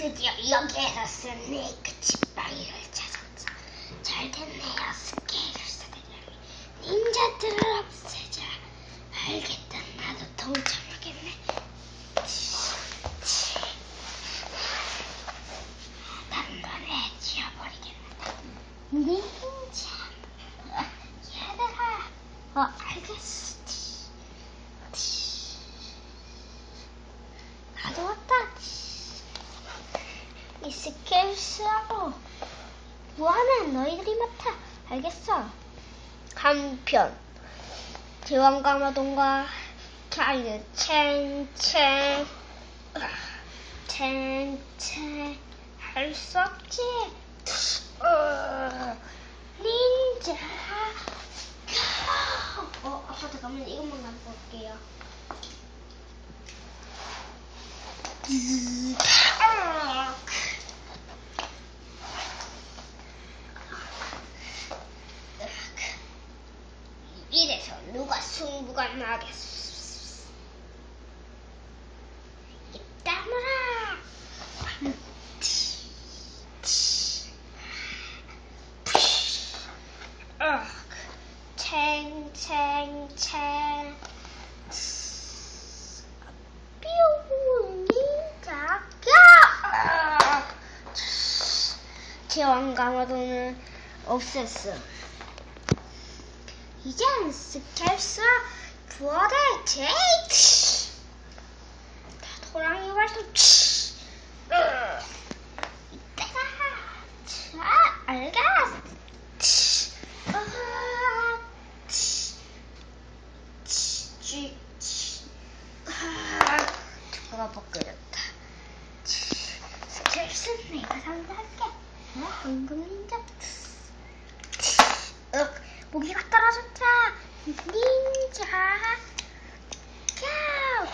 드디어 여기에서 스네이크 지팡이를 찾았어. 잘 됐네요, 스케일사들이 닌자들을 없애자. 알겠다, 나도 동참하겠네. 단번에 지워버리겠다. 닌자. 어, 얘들아. 어, 알겠어. 가져왔다. 이 스케일스하고 뭐하면 너희들이 맡아. 알겠어. 한편 대왕가마돈과 자유 챙챙 챙챙 할수 없지. 어, 닌자. 어, 아빠 잠깐만 이것만 갖고 올게요. 이래서 누가 승부가 나겠어? 이따물아! 챙챙챙 뾰 닌자 야! 제왕가마도는 없앴어. 이젠 스켈스 부활의 제이트 호랑이 활동 이때가 자 알겠어 저가 벗겨졌다. 스켈스 내가 상대할게. 어? 황금 닌자. 윽, 모기가 떨어졌다. 닌자. 야!